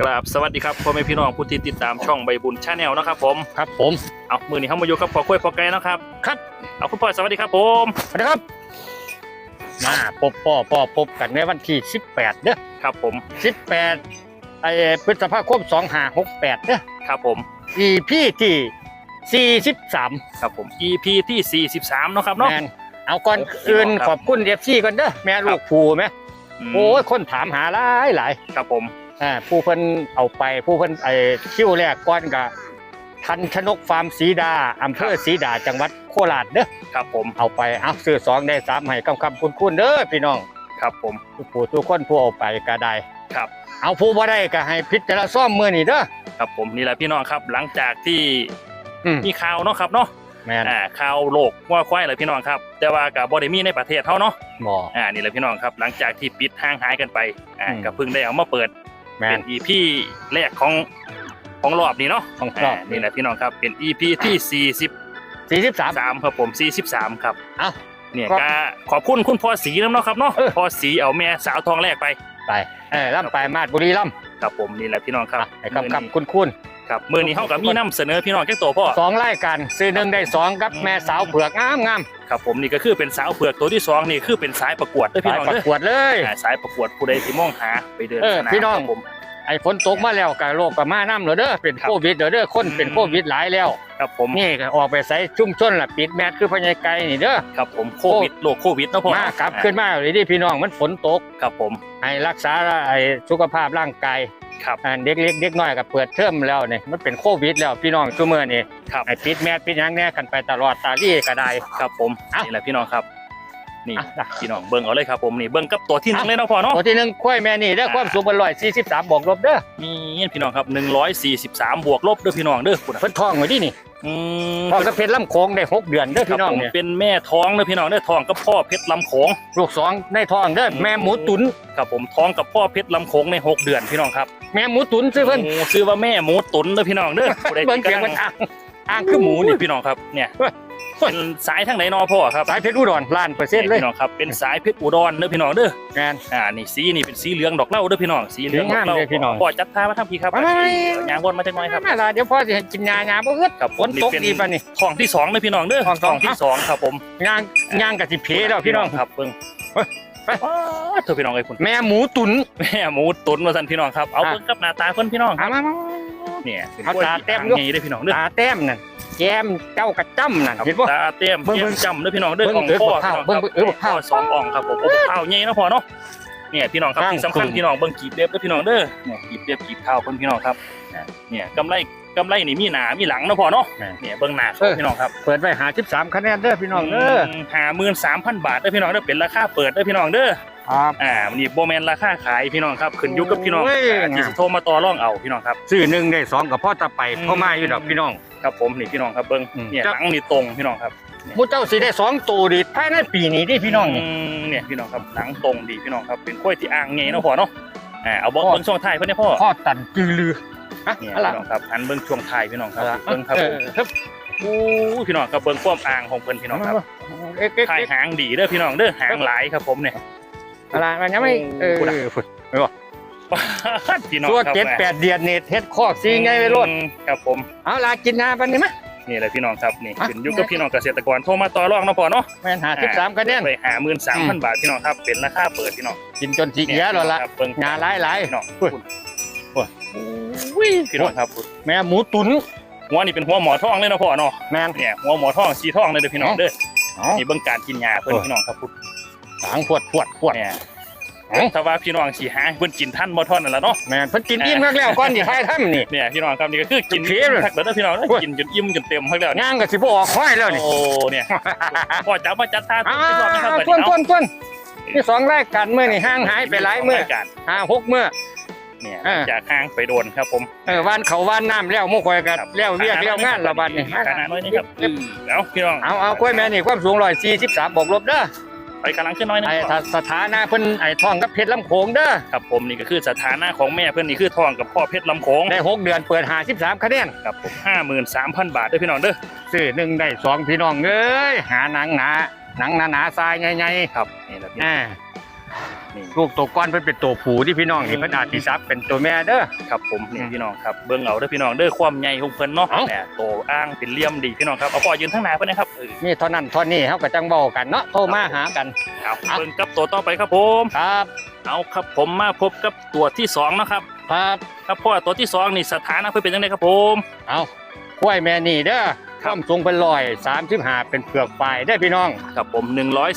กราบสวัสดีครับพ่อแม่พี่น้องผู้ที่ติดตามช่องใบบุญชาแนลนะครับผมครับผมเอามือนี้เข้ามาอยู่กับพ่อคุ้ยพ่อไก่นะครับครับเอาคุณพ่อสวัสดีครับผมสวัสดีครับมาพบพ่อพ่อพบกันในวันที่ 18เด้อครับผม 18ไอ้พฤษภาคม2568เด้อครับผม EP ที่ 43 ครับผม EP ที่ 43เนาะครับเนาะแม่นเอาก่อนอื่นครับขอบคุณ FC ก่อนเด้อแม่ลูกผูแม่มโอ้ยคนถามหาหลายหลายครับผม อ่าผู้เพิ่นเอาไปผู้เพิ่นไอ้คิวแรกก่อนก็ทันชนกฟาร์มสีดาอำเภอสีดาจังหวัดโคราชเด้อครับผมเอาไปเอาซื้อสองได้สามให้คำคำคุณคุณเด้อพี่น้องครับผมทุกผู้ทุกคนผู้เอาไปก็ได้ครับ เอาผู้บ่ได้ก็ให้พิจารณาซ่อมมือนี่เด้อครับผมนี่แหละพี่น้องครับ หลังจากที่อืมมีข่าวเนาะครับเนาะแม่นอ่าข่าวโลกว่าควายเลยพี่น้องครับ แต่ว่ากับบ่ได้มีในประเทศเฮาเนาะบ่อ่านี่แหละพี่น้องครับ หลังจากที่ปิดห่างหายกันไปอ่าอืมก็เพิ่งได้เอามาเปิด แม่เป็น น EP แรกของของรอบนี้เนาะของรอบานี่แหละพี่น้องครับเป็น EP ที่43 43ครับผม43ครับเอ้าเนี่ยครับก็ขอบคุณคุณพ่อสีน้ำเนาะครับเนาะเออ พ่อสีเอาแม่สาวทองแรกไปไปเออล่ำไปมาดบุรีล่ครับผมนี่แหละพี่น้องครับำให้คำคำคุณคุณครับมือนี้เฮากับมีน้ำเสนอพี่น้องแค่ตัวพ่อสองรายการซื้อหนึ่งได้สองกับแม่สาวเผือกงามงามครับผมนี่ก็คือเป็นสาวเผือกตัวที่สองนี่คือเป็นสายประกวดเด้อพี่สายน้องประเด้อกวดเลย อ่าสายประกวดผู้ใดที่มองหาไปเดินเออสนามพี่น้อง ครับผม ไอ้ฝนตกมาแล้วกับโรคกับมาน้ำเหรอเด้อเป็นครับโควิดเหรอเด้อคนเป็นอืมโควิดหลายแล้วครับผมนี่ก็ออกไปใส่ชุ่มชนล่ะปิดแมสคือพญายไก่นี่เด้อครับผมโควิดโรคโควิดเนาะพ่อมากลับขึ้นมาเลยดิพี่น้องมันฝนตกครับผมให้รักษาไอ้สุขภาพร่างกายครับอ่าเด็กเล็กเด็กน้อยก็เปิดเทอมแล้วนี่มันเป็นโควิดแล้วพี่น้องชั่วโมงนี่ครับไอ้ปิดแมสปิดหยังแน่กันไปตลอดตาลี่ก็ได้ครับผมเอ้านี่แหละพี่น้องครับ นี่อะได้พี่น้องเบิ่งเอาเลยครับผมนี่เบิ่งกับตัวที่หนึ่งเลยเนาะพ่อเนาะตัวที่หนึ่งควายแม่นี่เด้ออ่าความสูงเป็นร้อยสี่สิบสามบวกลบเด้อมีพี่น้องครับ143บวกลบเด้อพี่น้องเด้อคุณเพิ่นท้องไว้ดินี่อืมท้องกับเพชรลำโขงได้หกเดือนเด้อครัพี่บน้องผมเนี่ยเป็นแม่ท้องเด้อพี่น้องเด้อท้องกับพ่อเพชรลำโขงลูกสองในท้องเด้ออืมแม่หมูตุนครับผมท้องกับพ่อเพชรลำโขงในหกเดือนพี่น้องครับแม่หมูตุนซื้อเพิ่นโอ้ชื่อว่าแม่หมูตุ๋นเด้อพี่น้องเด้อผู้ใดเบิ่งที่เสียงกำมัลันงอ่างอ่างคือหมูนี่พี่น้องครับเนี่ย เฮ้ยเป็นสายทางไหนเนอพ่อครับสายเพชรอุดรล้านเปอร์เซ็นต์เลยพี่น้องครับเป็นสายเพชรอุดรเด้อพี่น้องเด้องานอ่านี่สีนี่เป็นสีเหลืองดอกเหล้าเด้อพี่น้องสีเหลืองดอกเหล้าสีงามเลยพี่น้องพ่อจัดท่ามาทำพี่ครับไปไปไปยางวนมาจังหน่อยครับมาล่ะเดี๋ยวพ่อสิให้กินยาหยาบ่อึดครับผฝมนนี่ตกเป็นดีป่ะนี่ท้องที่สองเลยพี่น้องเด้อท้องสองที่สองครับผมยางยางกับสิเพแล้วพี่น้องครับเบิ่งเฮ้ยไปอ้าวเธอพี่น้องไอ้คุณแม่หมูตุนแม่หมูตุ๋นมาสั่นพี่น้องครับเอาอะเบิ่งกับหน้าตาเพิ่นพี่น้องคเอารับมามา เนี่ยเป็นเอากล้วยตาที่แต้มหางด้วยใหญ่เด้อพี่น้องเด้อตาแต้มนั่นแก้มเจ้ากระจ้ำนั่นเห็นบ่ ตาเต้มเบิ่งเบิ่งจำเด้อพี่น้องเด้อเบิ่งของเออพ่อบักข้าวพี่น้องเบิ่งเออบักข้าวพ่สองอ่องครับผมโอ้บักข้าวใหญ่เนาะพ่อเนาะเนี่ยพี่น้องครับข้างที่สำคัญคืนพี่น้องเบิ่งกีบเล็บเด้อพี่น้องเด้อเนี่ยกีบเล็บกีบเท้าเพิ่นพี่น้องครับอะเนี่ยกำไรกำไรนี่มีหนามีหลังเนาะพ่อเนาะแม่เนี่ยเบิ่งหน้าเออพี่น้องครับ เปิดไว้หา13คะแนนเด้อพี่น้องเด้อ ห้าหมื่นสามพันบาทเด้อพี่น้องเด้อเป็นราคาเปิดเด้อพี่น้องเด้อ ครับอ่านี่บ่แม่นราคาขายพี่น้องครับขึ้นอยู่กับพี่น้องโอ้ย อ่าที่สิโทรมาต่อรองเอาพี่น้องครับ ซื้อหนึ่งได้สองกับพ่อตะไปอืม พ่อมาอยู่ดอกพี่น้อง ครับผมนี่พี่น้องครับเบิ่งอืม เนี่ยจะหลังนี่ตรงพี่น้องครับมูเจ้าสิได้สองตัวดิภายในปีนี้ดิพี่น้องนี่ มเนี่ยพี่น้องครับหลังตรงดีพี่น้องครับเป็นกล้วยที่อ่างไงเนาะพ่อเนาะอ่าเอาเบิ่งพ่อ เบิ่งช่วงท้ายเพิ่นเนี่ยพ่อพ่อตันจือลือฮะเนี่ยอะไรพี่น้องครับหันเบิ่งช่วงท้ายพี่น้องครับอะไรเบิ่งครับเอผมอครับโอ้ยพี่น้องครับเบิ่งความอ่างของเพิ่นพี่น้องครับเอ๊ะเอ๊ะท้ายเอ๊ะหางดีเด้อพี่น้องเด้อหางหลายครับผมเนี่ย อะไรมันยังไม่เออพูดอะฝึกพี่น้องตัวครับเจ็ดแปดเดือนนี่เฮ็ดคอกซีไงไปโลดอืมครับผมเอาลากินยาปันนี่มั้ยนี่แหละพี่น้องครับนี่อะขึ้นอยู่กับพี่น้องเกษตรกรโทรมาต่อรองเนาะพ่อเนาะแม่นหาสิบสามคะแนนไปหาหมื่นสามพันบาทพี่น้องครับเป็นราคาเปิดพี่น้องกินจนสีเขียวแล้วล่ะครับเบิ่งงาหลายหลายพี่น้องอุ้ยคุณอุ้ยอุ้ยพี่น้องครับแม่หมูตุ๋นหัวนี่เป็นหัวหมอทองเลยเนาะพ่อเนาะแม่นเนี่ยหัวหมอทองสีทองเลยเด้อพี่น้องเอ้าเด้อเอานี่เบิ่งการกินยาเพิ่นโอ้ยพี่น้องครับ พุทธสางปวดปวดปวดเนี่ยเอ้าถ้าว่าพี่น้องสิหาเพิ่นกินท่านบ่ท่อนนั่นล่ะเนาะแม่นเพิ่นกินอิ่มมากแล้วก่อนสิให้ทำนี่เนี่ยพี่น้องครับนี่ก็คือกินโอเคเลยทักเด้อพี่น้องเด้อโอ้ยกินจนอิ่มจนเต็มทักแล้วเนี่ยย่างก็สิบ่ออกห้อยแล้วนี่โอ้เนี่ยพ่อจับมาจัดท่าอ่าที่รอบนี้ครับบัดทวนนี้ทวเนาะนทวนนี่สองรายการมื้อนี่ห่างหายไปหลายมื้อรการห้าหกมื้อเนี่ยอ่าจากห้างไปโดนครับผมเออวานเขาวานน้ำแล้วหมู่ข่อยก็แล้วเรียกแล้วงานและบัดนี้ขนาดน้อยนี่ครับอือเอาพี่น้องเอาเอากล้วยแม่นี่ความสูง143บวกลบเด้อ ไปกำลังขึ้นน้อยนึงไอ้ก่อนถ้าสถานะเพิ่นไอ้ทองกับเพชรลำโขงเด้อครับผมนี่ก็คือสถานะของแม่เพื่อนนี่คือทองกับพ่อเพชรลำโขงได้หกเดือนเปิด53คะแนนครับผมห้าหมื่นสามพันบาทเด้อพี่น้องเด้อซื้อหนึ่งได้สองพี่น้องเอ้ยหาหนังหนาหนังหนาหนาๆทรายใหญ่ครับนี่แหละๆพี่อ่า นี่ลูกตัวก้อนเพิ่นเป็นตัวผู้ที่พี่น้องนี่เพิ่นอาจสิซับเป็นตัวแม่เด้อ ครับผมนี่อืมพี่น้องครับเบิ่งเอาเด้อพี่น้องเด้อความใหญ่ของเพิ่นเนาะเอ้าแหมโตอ้างเป็นเหลี่ยมดีพี่น้องครับเอาพ่อยืนทั้งหน้าเพิ่นนะครับเออมีเท่านั้นเท่านี้เฮาก็จังเว้ากันเนาะโทรมาหากัน เอาเอาเบิ่งกับตัวต่อไปครับผมครับเอาครับผมมาพบกับตัวที่สองนะครับครับครับพ่อตัวที่สองนี่สถานะเพิ่นเป็นจังไดครับผมเอากล้วยแม่นี่เด้อ คครับวามสูงเป็นร้อย35เป็นเผือกฝ่ายได้อพี่น้องครับผม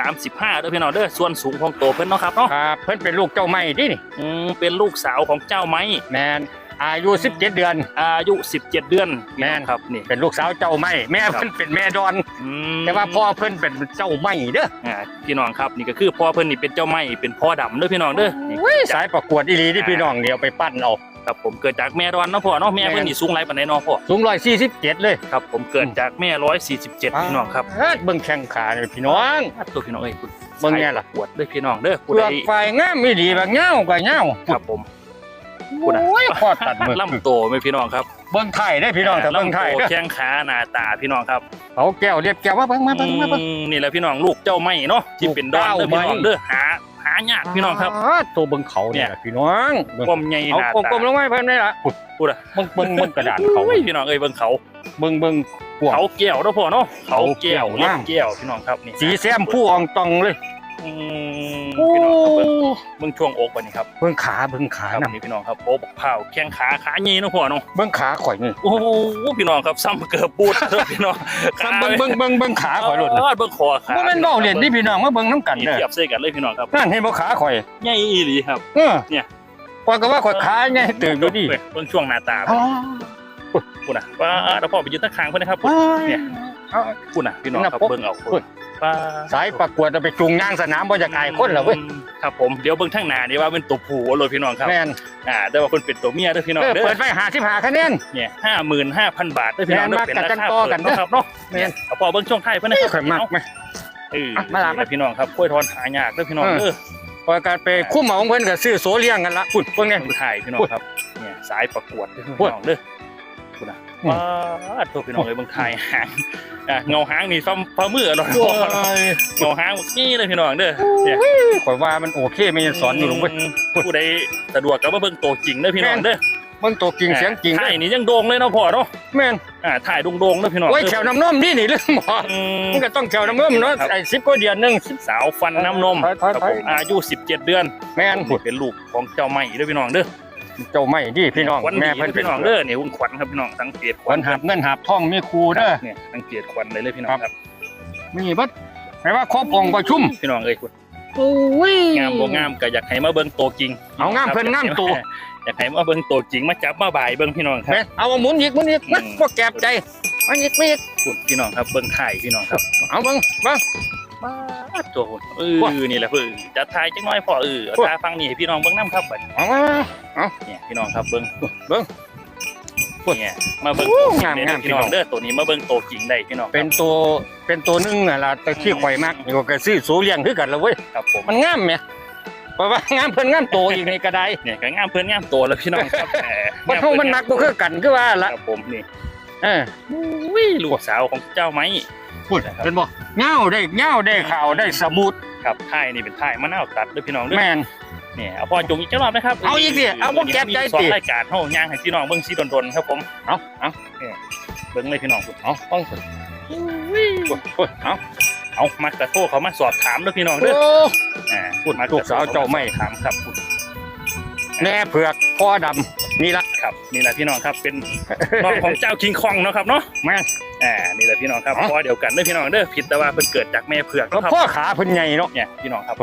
135เด้อพี่น้องเด้อส่วนสูงของโตวเพิ่นเนาะครับเนาะครับเพิ่นเป็นลูกเจ้าไม้ดินี่อืมเป็นลูกสาวของเจ้าไม้แมนอายุ 17 เดือน อายุ 17 เดือนพี่น้องแม่นครับนี่เป็นลูกสาวเจ้าไม้แม่ครับเพิ่นเป็นแม่ดอนอืมแต่ว่าพ่อเพิ่นเป็นเจ้าไม้เด้ออ่าพี่น้องครับนี่ก็คือพ่อเพิ่นนี่เป็นเจ้าไม้เป็นพ่อดำเด้อพี่น้องเด้อนี่อุ้ยสายประกวดอีหลีที่พี่น้องเดี๋ยวไปปั้นเอา ครับผมเกิดจากแม่ดอนเนาะพ่อเนาะแม่เพิ่นนี่สูงหลายปานใดเนาะพ่อสูง147เลยครับผมเกิดจากแม่147พี่น้องครับเฮ็ดเบิ่งแข้งขาเลยพี่น้อง ตัวพี่น้องเอ้ยคุณเบิ่งแน่ล่ะ ปวดเด้อพี่น้องเด้อผู้เปลืใดอกฝ่ายงามอีหลีแบบเงาก็เงาครับผม พูดอะ โอ้ยพอตัดมือลำโตไหมพี่น้องครับเบิ่งไทยได้พี่น้องแต่เบิ่งไทยลำโตเด้อแข้งขาหน้าตาพี่น้องครับเอาแก้วเรียบแก้วมาเบิ่งมาเบิ่งมาเบิ่ง อืมนี่แหละพี่น้องลูกเจ้าไม้เนาะที่เป็นดอนเด้อลูกพี่เจ้าน้องไม้เด้อหาหายากพี่น้องครับตัวเบิ่งเขาเนี่ยล่ะพี่น้องเบิ่งความใหญ่หเอาน้ากลมๆลตางมาให้เพิ่นได้ล่ะพูดอะเบิ่งเบิ่งเบิ่งกระดาษเขาโอ้ยพี่น้องเอ้ยเบิ่งเขาเบิ่งเบิ่งกวางเขาแก้วเนาะพ่อเนาะเขาแก้วเขาแก้วเล็บงามแก้วพี่น้องครับนี่สีแซมผู้อองตองเลย อืมพี่น้องครับเบิ่งเบิ่งช่วงอกบัดนี้ครับเบิ่งขาเบิ่งขาครับนํนี่พี่น้องครับโอ้บักเผาแข้งขาขาใหญ่เนาะพ่อเนาะเบิ่งขาข่อยนี่โอ้โหพี่น้องครับซ้ำเกือบปูดเด้อพี่น้องครับเบิ่งเบิ่งเบิ่งเบิ่งขาข่อยโลดเออเบิ่งคอขาบ่แม่นเว้าเล่นนี่พี่น้องมาเบิ่งนํกันนี่เด้อเทียบเส้กันเลยพี่น้องครับนั่นเห็นบ่ขาข่อยใหญ่อีหลีครับเออเนี่ยข่อยก็ว่าข่อยขาใหญ่ตื่นดูดิเบิ่งช่วงหน้าตาอ๋อพูดนะว่าแล้วพ่อไปยืนตั้งคางเพื่อนนะครับเนี่ยเอาพูดนะพี่น้องครับนั่นน่ะเบิ่งเอา พูดว่าสายประกวดเอาไปจูงย่างสนามบ่อยากอายคนเหรอเว้ยครับผมเดี๋ยวเบิ่งทางหน้านี่ว่าเป็นตัวผู้เลยพี่น้องครับแม่นอ่าแต่ว่าเพิ่นเป็นตัวเมียเด้อพี่น้องเออเด้อเปิดไว้55คะแนนเนี่ยห้าหมื่นห้าพันบาทเด้อพี่น้องแม่นเด้อมากเป็นกัราบจังคาต่อเปิกัดนเด้อเนาะครับเนาะแม่นเอาพอเบิ่งช่วงท้ายเพิ่นนะคนี่รับข่อยมักไหมเอออะมาหลังนี่แหละพี่น้องครับกล้วยทอนหายากเด้อพี่น้องเออเด้อพอยการไปคุ้มเหมาของเพิ่นก็ซื้อโซเลี้ยงกันละพุ่นเพิ่นเนี่ยผู้ถ่ายพี่น้องครับเนี่ยสายประกวดเด้อพี่พูดน้องเด้อพูดนะอืม ว้าตัวพี่น้องเลยเบิ่งถ่ายหางอะเงาหางนี่ฟ้าฟ้ามือเนาะโอ้ยเงาหางนี่เลยพี่น้องเด้อเนี่ยข่อยว่ามันโอเคไม่สอนอยู่ลงเว้ยผู้ใดสะดวกก็มาเบิ่งตัวจริงเด้อพี่น้องเด้อเบิ่งตัวจริงเสียงจริงถ่ายนี่ยังโด่งเลยเนาะพ่อเนาะแม่นอ่าถ่ายโด่งๆเด้อพี่น้องโอ้ยแขวน้ำนมนี่นี่เรื่องบ่อืมมันก็ต้องแขวน้ำนมเนาะครับไอ้10กว่าเดือนหนึงสาวฟันน้ำนมถอยถอยครับถอยผมอายุ17เดือน แม่นนี่เป็นลูกของเจ้าใหม่เด้อพี่น้องเด้อ เจ้าไม่ดีพี่น้องขวัญแม่ดีเพิ่นพี่น้องเด้อนี่หุ่นขวัญครับพี่น้องสังเกตขวัญหับเงินหับทองมีครูเด้อ เนี่ยสังเกตขวัญเลยเลยพี่น้องครับมีเบิดแปลว่าครบองค์ประชุม พี่น้องเอ้ยคุณโอ้ยงามบ่งามก็อยากให้มาเบิ่งตัวจริงเอางามเพิ่นงามตัว อยากให้มาเบิ่งตัวจริงมาจับมาบ่ายเบิ่งพี่น้องครับ แม่นเอามาหมุนอีกหมุนอีกนะอืม บ่แก็บใจอันอีกไม่อีกคุณพี่น้องครับเบิ่งถ่ายพี่น้องครับเอาเบิ่งเบิ่ง มาตัวคุณเอว้าอนี่แหละเพื่อจะถ่ายจังน้อยพอเออเอาว้าตาฟังนี่ให้พี่น้องเบิ่งน้ำครับบัดเอามาเนี่ยพี่น้องครับเบิ่งเบิ่งเนี่ยมาเบิ่งโอ้ตัวจริงามได้งามพี่น้องพี่น้องเด้อตัวนี้มาเบิ่งตัวจริงได้พี่น้องครับเป็นตัวเป็นตัวหนึงน่ะล่ะแต่ที่ข่อยมักนี่ก็ซื้อสูเลี้ยงคือกันแล้วเว้ยครับผมมันงามแหมเพราะว่างามเพิ่นงามโตอีกนี่ก็ได้เนี่ยก็งามเพิ่นงามตัวแล้วพี่น้องครับแหบ่เฮามันมักบ่คือกันคือว่าคล่ะรับผมนี่ เออวิลูกสาวของเจ้าไม้พูดเป็นบ่เงาได้เงาได้ข่าวได้สมุดครับถ่ายนี่เป็นถ่ายมะนาวตัดเด้อพี่น้องเด้อแม่นเนี่ยเอาพ่อจงอีกจังรอบนะครับเอาอีกสิเอาบ่แก็บใจมีสองสิรายการเฮาย่างให้พี่น้องเบิ่งสิดนๆครับผมเอาเอาเบิ่งเลยพี่น้องคุณเอาฟังสิเอาเอามากระโทรเขามาสอบถามเด้อพี่น้องโอ้เด้ออ่าพูดลูกสาวเจ้าไม่ถามครับ คุณแม่เผือกพ่อดำนี่ละครับนี่แหละพี่น้องครับเป็นน้องของเจ้าคิงคองเนาะครับเนาะแม่น อ่านี่แหละพี่น้องครับอ๋อ พ่อเดียวกันเด้อพี่น้องเด้อผิดแต่ว่าเพิ่นเกิดจากแม่เผือกแล้วเนาะครับพ่อขาเพิ่นใหญ่เนาะ เนี่ยพี่น้องครับ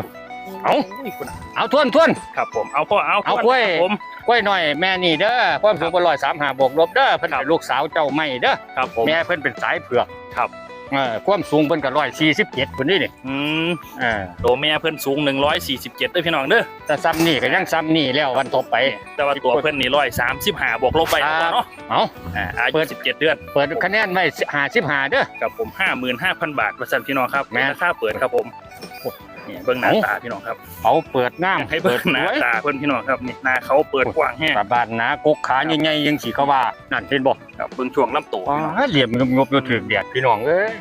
เอา ยคุณเอาทวนทวน ครับผมเอาพ่อเอาเอาพ่กล้วย ครับผม กล้วยหน่อยแม่นี่เด้อความสูงเป็นร้อยสามหาบวกลบเด้อเพิ่นครับเป็นลูกสาวเจ้าไม่เด้อครับผมแม่เพิ่นเป็นสายเผือกครับ เออความสูงเพิ่นก็ร้อยสี่สิบเจ็ดคนนี้นี่อืมเออโตแม่เพิ่นสูง 147เด้อพี่น้องเด้อแต่ซ้ำนี่ก็ยังซ้ำนี่แล้ววันต่อไป แต่ว่าตัวเพิ่นนี่135บวกลบไปครับเนาะเอาอ่าอาเปิยุด17 เดือน เปิดคะแนนไว้หาสิบหาเด้อกับผม 55,000 บาทประสันพี่น้องครับแม่ ราคาเปิดครับผม นี่เบิ่งหน้าเอ้าตาพี่น้องครับเอาเปิดงามให้เบิ่งหน้าไว้ตาเพิ่นพี่น้องครับนี่หน้าเขาเปิดกว้างแฮงตาบานหนากกขาใหญ่ๆยังสีเขาว่านั่นเห็นบ่ครับเบิ่งช่วงลำตัวอ๋พี่น้องอเหลี่ยมงบๆอยู่ถึกแดดพี่น้องเอ้ย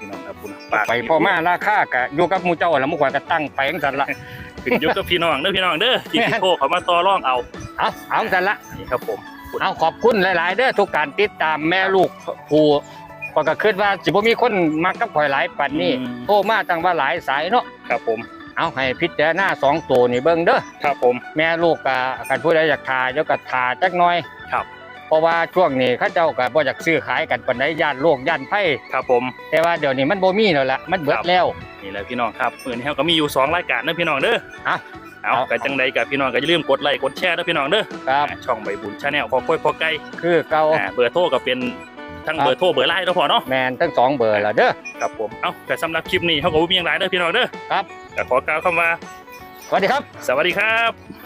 พี่น้องครับคุณไปพ่อมาราคาก็อยู่กับหมู่เจ้าแล้วหมู่ข่อยก็ตั้งไปจังซั่นล่ะขึ้นอยู่กับพี่น้องเด้อพี่น้องเด้อที่แม่นสิโทรเขามาต่อรองเอาเอาเอากันละนี่ครับผมเอาขอบคุณหลาย ๆ เด้อทุกการติดตามแม่ลูกผู้ ก็ก็คิดว่าสิบ่มีคนมักกับข่อยหลายปันนี้อืม โทรมาตั้งว่าหลายสายเนาะครับผม เอาให้พิจารณาสองตัวนี่เบิ่งเด้อครับผม แม่ลูกก็กันผู้ใดอยากทาเดี๋ยวก็ทาจักหน่อยครับ เพราะว่าช่วงนี้เขาเจ้าก็บ่อยากซื้อขายกันปานใดย่านโลกย่านไผครับผม แต่ว่าเดี๋ยวนี้มันบ่มีแล้วล่ะมันเบิดแล้ว นี่แหละพี่น้องครับมื้อนี้เราก็มีอยู่สองรายการเด้อพี่น้องเด้ออะเอาเอาก็จังใดกับพี่น้องก็อย่าลืมกดไลค์กดแชร์เด้อพี่น้องเด้อครับ อ่าช่องใบบุญชาแนลพอค่อยพอไกลคือเก่า อ่าเบอร์โทรก็เป็น ทั้งครับเบอร์โทรเบอร์ไลน์เนาะพอเนาะแมนทั้งสองเบอร์ละเด้อครับผมเอ้าแต่สำหรับคลิปนี้เขาก็บ่มีอย่างไรเด้อพี่น้องเด้อครับก็ขอกล่าวคำว่าสวัสดีครับ สวัสดีครับ